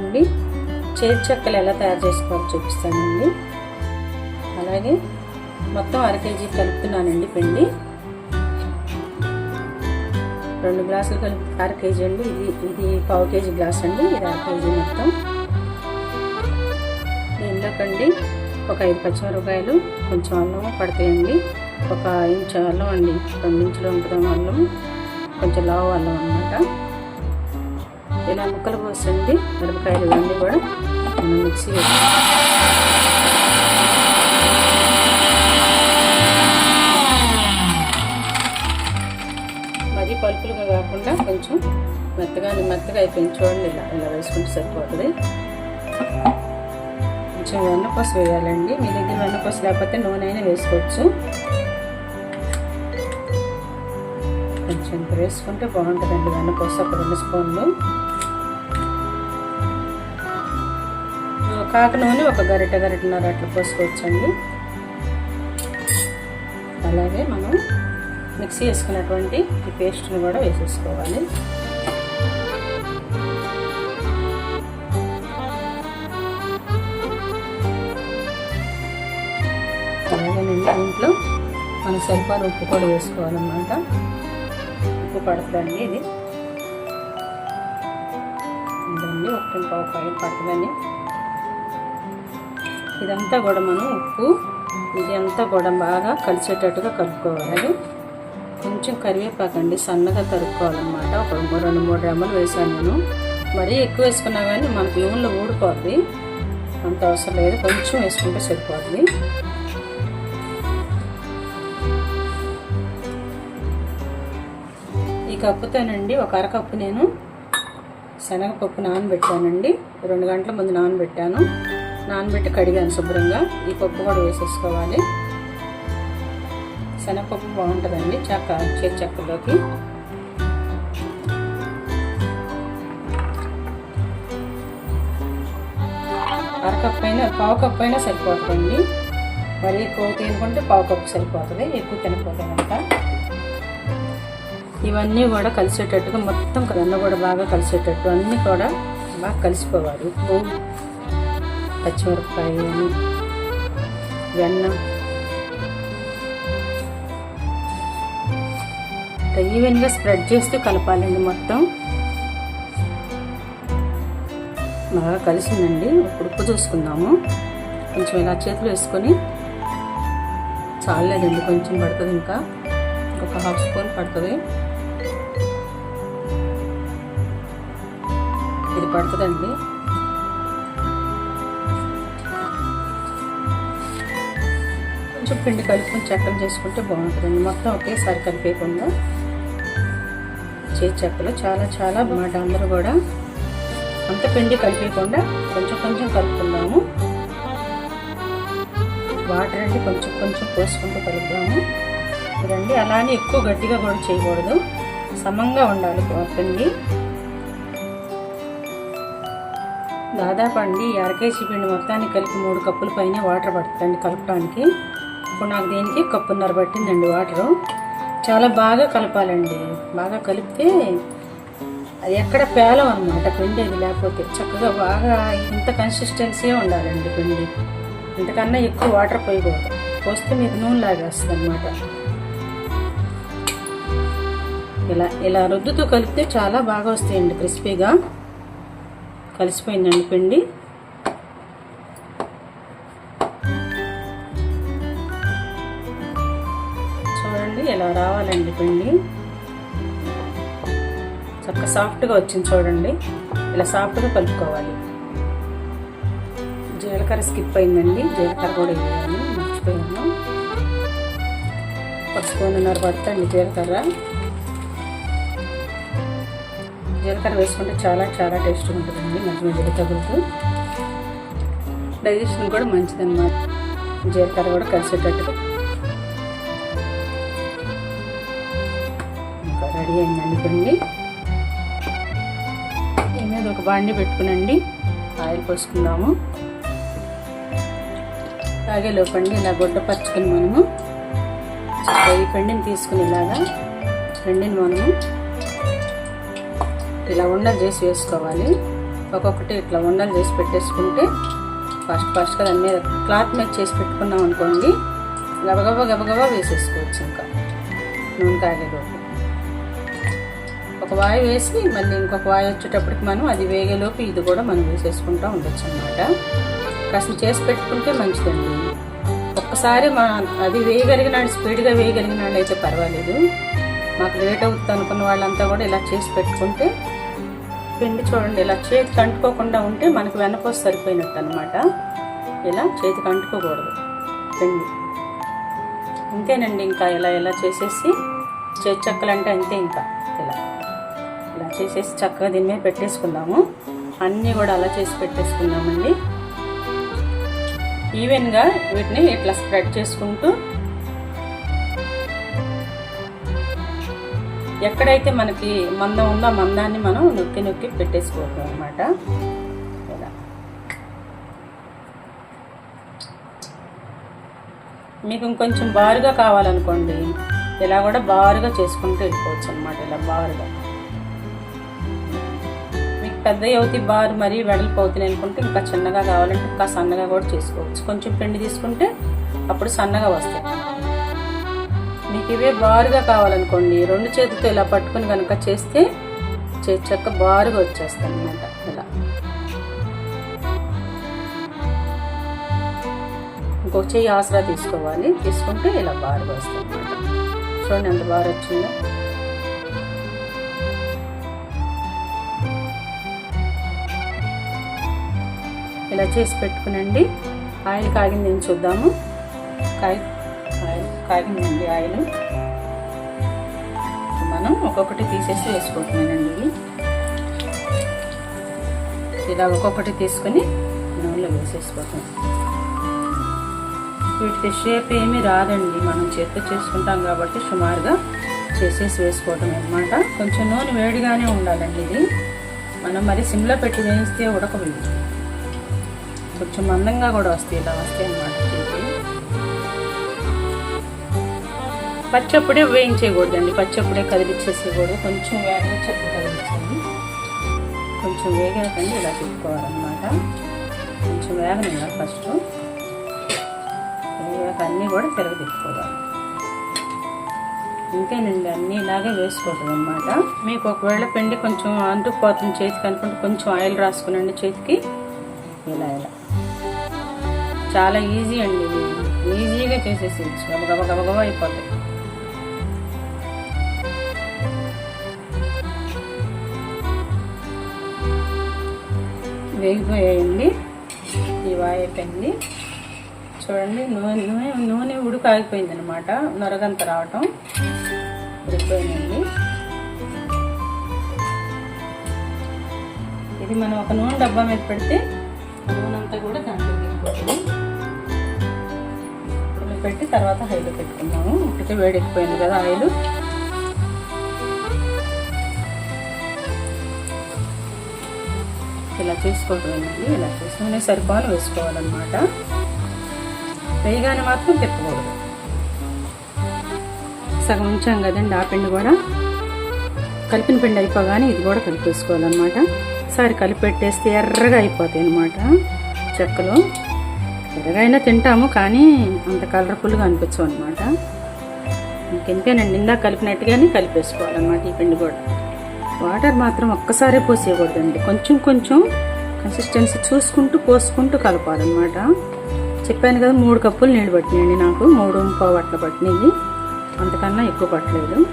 అండి చేతి చెక్కలు ఎలా తయారు చేసుకోవాలో చూపిస్తానండి. అలాగే మొత్తం అర కేజీ కలుపుతున్నానండి పిండి. రెండు గ్లాసులు కలిపి అర కేజీ అండి. ఇది ఇది పావు కేజీ గ్లాస్ అండి. ఇది అర కేజీ మొత్తం. ఇందాకండి ఒక ఐదు పచ్చిమిరపకాయలు కొంచెం అల్లం పడతాయండి. ఒక ఇంచు అల్లం అండి. రెండు ఇంచులు ఉంటుంది అల్లం కొంచెం లావు అల్లం అనమాట ఇలా ముక్కలు పోసండి మిరపకాయలు ఇవన్నీ కూడా మనం మిక్సీ మరీ పలుపులుగా కాకుండా కొంచెం మెత్తగా మెత్తగా అయిపోయింది. చూడండి ఇలా ఇలా వేసుకుంటే సరిపోతుంది. కొంచెం వెన్నపూస వేయాలండి. మీ దగ్గర వెన్నపూస లేకపోతే నూనె అయినా వేసుకోవచ్చు. కొంచెం ఇంత వేసుకుంటే బాగుంటుందండి వెన్నపూస. ఒక రెండు స్పూన్లు. కాక నూనె ఒక గరిట గరిటన్నర అట్లా పోసుకోవచ్చండి. అలాగే మనం మిక్సీ వేసుకున్నటువంటి ఈ పేస్ట్ని కూడా వేసేసుకోవాలి. అలాగే దీంట్లో మనం సరిపడ ఉప్పు కూడా వేసుకోవాలన్నమాట. ఉప్పు పడుతుందండి ఇది. ఉందండి ఒకటి పావు పైన ఇదంతా కూడా మనం ఉప్పు ఇది అంతా కూడా బాగా కలిసేటట్టుగా కలుపుకోవాలి. కొంచెం కరివేపాకండి సన్నగా తరుక్కోవాలన్నమాట. ఒక రెండు మూడు రెమ్మలు వేసాను నేను. మరీ ఎక్కువ వేసుకున్నా కానీ మనకు నూనెలో ఊడిపోద్ది. అంత అవసరం లేదు కొంచెం వేసుకుంటే సరిపోద్ది. ఈ కప్పుతోనండి ఒక అరకప్పు నేను శనగపప్పు నానబెట్టానండి. రెండు గంటల ముందు నానబెట్టాను. నానబెట్టి కడిగాను శుభ్రంగా. ఈ పప్పు కూడా వేసేసుకోవాలి. శనగపప్పు బాగుంటుందండి చక్క చేతి చెక్కలోకి అరకప్పు అయినా పావు కప్పు అయినా సరిపోతుందండి. మరి ఎక్కువ తినుకుంటే పావు కప్పు సరిపోతుంది ఎక్కువ తినకపోతే ఇవన్నీ కూడా కలిసేటట్టుగా మొత్తం వెన్న కూడా బాగా కలిసేటట్టు అన్నీ కూడా బాగా కలిసిపోవాలి. ఉప్పు పచ్చిమిరపకాయ వెన్న ఈవెన్గా స్ప్రెడ్ చేస్తూ కలపాలండి మొత్తం. బాగా కలిసిందండి. ఇప్పుడు ఉప్పు చూసుకుందాము. కొంచెం ఇలా చేతులు వేసుకొని చాలేదండి కొంచెం పడుతుంది ఇంకా. ఒక హాఫ్ స్పూన్ పడుతుంది. ఇది పడుతుందండి. కొంచెం పిండి కలుపుకొని చెక్కలు చేసుకుంటే బాగుంటుందండి. మొత్తం ఒకేసారి కలిపేయకుండా చేతి చెక్కలు చాలా చాలా మాట అందరూ కూడా అంత పిండి కలిపేయకుండా కొంచెం కొంచెం కలుపుకుందాము. వాటర్ అండి కొంచెం కొంచెం పోసుకుంటూ కలుపుదాము. రండి అలానే ఎక్కువ గట్టిగా కూడా చేయకూడదు. సమంగా ఉండాలి పిండి. దాదాపు అండి అరకేజీ పిండి మొత్తాన్ని కలిపి మూడు కప్పుల పైన వాటర్ పడుతుందండి కలపడానికి ఇప్పుడు నాకు దీనికి కప్పున్నర పట్టిందండి వాటరు. చాలా బాగా కలపాలండి. బాగా కలిపితే అది ఎక్కడ పేలం అనమాట పిండి అది లేకపోతే. చక్కగా బాగా ఇంత కన్సిస్టెన్సీ ఉండాలండి పిండి. ఇంతకన్నా ఎక్కువ వాటర్ పోయకూడదు. పోస్తే మీకు నూనె లాగేస్తుంది అనమాట ఇలా ఇలా రుద్దుతో కలిపితే చాలా బాగా వస్తాయండి క్రిస్పీగా. కలిసిపోయిందండి పిండి. ఇలా రావాలండి పిండి. చక్క సాఫ్ట్గా వచ్చింది చూడండి. ఇలా సాఫ్ట్గా కలుపుకోవాలి. జీలకర్ర స్కిప్ అయిందండి. జీలకర్ర కూడా వేయాలి. మర్చిపోయాను. ఒక స్పూన్నర పడుతుంది జీలకర్ర. జీలకర్ర వేసుకుంటే చాలా చాలా టేస్ట్ ఉంటుందండి మధ్య మధ్యలో తగులుతూ. డైజెషన్ కూడా మంచిదన్నమాట. జీలకర్ర కూడా కలిసేటట్టుగా. రెడీ అయిందండి పిండి. ఈ మీద ఒక బాండి పెట్టుకునండి. ఆయిల్ పోసుకుందాము. తాగే లోపండి ఇలా గుడ్డ పరుచుకుని మనము. ఈ పిండిని తీసుకుని ఇలాగా పిండిని మనము ఇలా ఉండలు చేసి వేసుకోవాలి. ఒక్కొక్కటి ఇట్లా ఉండలు చేసి పెట్టేసుకుంటే ఫస్ట్ ఫస్ట్గా దాని మీద క్లాత్ మీద చేసి పెట్టుకున్నాం అనుకోండి గబగబా గబగబా వేసేసుకోవచ్చు ఇంకా. నూనె కాగేలోపు ఒక వాయి వేసి మళ్ళీ ఇంకొక వాయి వచ్చేటప్పటికి మనం అది వేగేలోపు ఇది కూడా మనం వేసేసుకుంటూ ఉండొచ్చు అనమాట కాస్త చేసి పెట్టుకుంటే మంచిదండి. ఒక్కసారి మా అది వేయగలిగినాడు స్పీడ్గా వేయగలిగినాడు అయితే పర్వాలేదు. మాకు లేట్ అవుతుంది అనుకున్న వాళ్ళంతా కూడా ఇలా చేసి పెట్టుకుంటే పిండి చూడండి ఇలా చేతికి అంటుకోకుండా ఉంటే మనకు వెనపోసి సరిపోయినట్టు అనమాట ఇలా చేతికి అంటుకోకూడదు పిండి. ఇంతేనండి ఇంకా ఇలా ఇలా చేసేసి చేతి చెక్కలు అంటే అంతే ఇంకా ఇలా. ఇలా చేసేసి చక్కగా దీని మీద పెట్టేసుకుందాము. అన్నీ కూడా అలా చేసి పెట్టేసుకుందామండి. ఈవెన్గా వీటిని ఇట్లా స్ప్రెడ్ చేసుకుంటూ ఎక్కడైతే మనకి మందం ఉందో మందాన్ని మనం నొక్కి నొక్కి పెట్టేసుకోవడం అనమాట మీకు ఇంకొంచెం బారుగా కావాలనుకోండి ఇలా కూడా బారుగా చేసుకుంటూ వెళ్ళిపోవచ్చు అనమాట ఇలా బారుగా. పెద్ద యువతి బారు మరీ వెడల్పు అవుతుంది అనుకుంటే ఇంకా చిన్నగా కావాలంటే ఇంకా సన్నగా కూడా చేసుకోవచ్చు. కొంచెం పిండి తీసుకుంటే అప్పుడు సన్నగా వస్తాయి. మీకు ఇవే బారుగా కావాలనుకోండి. రెండు చేతితో ఇలా పట్టుకుని కనుక చేస్తే చేతి చెక్క బారుగా వచ్చేస్తాయి అనమాట ఇలా. ఇంకొక చెయ్యి ఆసరా తీసుకోవాలి. తీసుకుంటే ఇలా బారుగా వస్తుంది అనమాట చూడండి ఎంత బాగా వచ్చిందో. ఇలా చేసి పెట్టుకునండి. ఆయిల్ కాగింది ఏం చూద్దాము. కాగి ఆయిల్ కాగిందండి ఆయిల్. మనం ఒక్కొక్కటి తీసేసి వేసుకుంటున్నానండి ఇవి ఇలా ఒక్కొక్కటి తీసుకొని నూనెలో వేసేసుకోవటం. వీటికి షేప్ ఏమీ రాదండి. మనం చేతితో చేసుకుంటాం కాబట్టి సుమారుగా చేసేసి వేసుకోవటం అనమాట కొంచెం నూనె వేడిగానే ఉండాలండి ఇది. మనం మరి సిమ్లో పెట్టి వేయిస్తే ఉడకలేదు కొంచెం మందంగా కూడా వస్తాయి ఇలా వస్తాయి అనమాట పచ్చప్పుడే వేయించేయకూడదండి పచ్చప్పుడే కదిలిచ్చేసేయకూడదు. కొంచెం వేగనిచ్చేప్పుడు కదిలించండి కొంచెం వేగాకండి ఇలా తిప్పుకోవాలన్నమాట. కొంచెం వేగనివ్వాలి ఫస్ట్ వేగాక అన్నీ కూడా తిరగదిప్పుకోవాలి ఇంతేనండి అన్నీ ఇలాగే వేసుకోవటం అనమాట మీకు ఒకవేళ పిండి కొంచెం అంటుకుపోతుంది చేతికి అనుకుంటే కొంచెం ఆయిల్ రాసుకునండి చేతికి. ఇలా ఇలా. చాలా ఈజీ అండి ఈజీగా చేసేసేయచ్చు. గబగబ గబగబ అయిపోతాయి. వేగిపోయాయండి. ఈ అయిపోయింది చూడండి నూనె నూనె నూనె ఉడుకు ఆగిపోయింది అనమాట నొరగంత రావటం ఉడిపోయిందండి ఇది మనం ఒక నూనె డబ్బా మీద పెడితే తర్వాత హైలో పెట్టుకున్నాము ఇప్పటికే వేడెక్కిపోయింది కదా ఆయిల్. ఇలా చేసుకోవటమేనండి ఇలా చేసుకునే సరిపాలు వేసుకోవాలన్నమాట. వేయగానే మాత్రం తిప్పకూడదు. సగం ఉంచాం కదండి ఆ పిండి కూడా. కలిపిన పిండి అయిపోగానే ఇది కూడా కలిపేసుకోవాలన్నమాట. ఒకసారి కలిపెట్టేస్తే ఎర్రగా అయిపోతాయి అన్నమాట చెక్కలు. ఎలాగైనా తింటాము కానీ అంత కలర్ఫుల్గా అనిపించవు అనమాట ఇంకెంతేనండి ఇందాక కలిపినట్టుగానే కలిపేసుకోవాలన్నమాట ఈ పిండి కూడా. వాటర్ మాత్రం ఒక్కసారే పోసేయకూడదండి. కొంచెం కొంచెం కన్సిస్టెన్సీ చూసుకుంటూ పోసుకుంటూ కలపాలన్నమాట. చెప్పాను కదా మూడు కప్పులు నీళ్ళు పట్టినాయండి నాకు. మూడు పావు అట్లా పట్టినాయి. అంతకన్నా ఎక్కువ పట్టలేదు.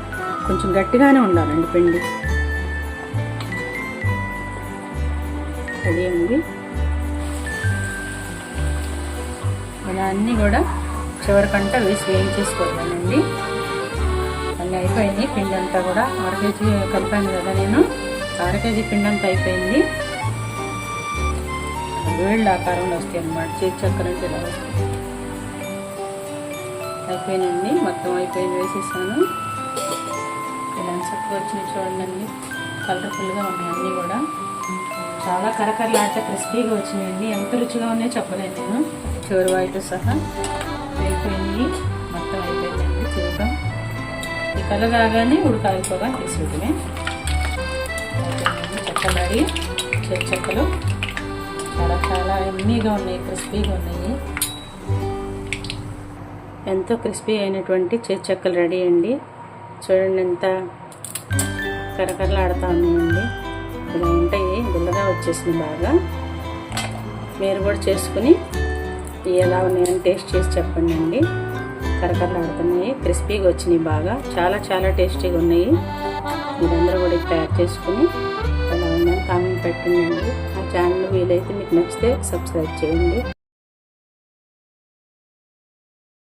కొంచెం గట్టిగానే ఉండాలండి పిండి. రెడీ అండి. ఇలా అన్నీ కూడా చివరికంట వేసి వేయించేసుకోవాలండి. అన్నీ అయిపోయింది. పిండి అంతా కూడా అర కేజీ కలిపాను కదా నేను. అర కేజీ పిండి అంతా అయిపోయింది. వేళ్ళ ఆకారంలో వస్తాయి అన్నమాట. చేతి చక్కర అంటే ఇలా వస్తాయి. అయిపోయినండి మొత్తం అయిపోయింది వేసేసాను. ఇలా చక్కగా వచ్చినాయి చూడండి కలర్ఫుల్గా ఉన్నాయి అన్నీ కూడా. చాలా కరకరలాడితే క్రిస్పీగా వచ్చినాయండి. ఎంత రుచిగా ఉన్నాయో చెప్పలేదు నేను. చివరి వాయితో సహా అయిపోయింది. మొత్తం అయిపోయిందండి. చూద్దాం ఈ కలర్ రాగానే ఉడకాలిపోగా తీసుకుంటే చక్కలాడి చెక్కలు చాలా చాలా ఎమ్మీగా ఉన్నాయి క్రిస్పీగా ఉన్నాయి. ఎంతో క్రిస్పీ అయినటువంటి చెక్కలు రెడీ అండి. చూడండి ఎంత కరకరలాడుతూ ఉన్నాయండి. ఇలా ఉంటాయి. గుల్లగా వచ్చేసింది బాగా. మీరు కూడా చేసుకుని ఇవి ఎలా ఉన్నాయని టేస్ట్ చేసి చెప్పండి అండి. కరకరలాడుతున్నాయి క్రిస్పీగా వచ్చినాయి బాగా. చాలా చాలా టేస్టీగా ఉన్నాయి. మీరందరూ కూడా తయారు చేసుకుని ఎలా ఉందని కామెంట్ పెట్టండి ఆ ఛానల్ వీలైతే మీకు నచ్చితే సబ్స్క్రైబ్ చేయండి.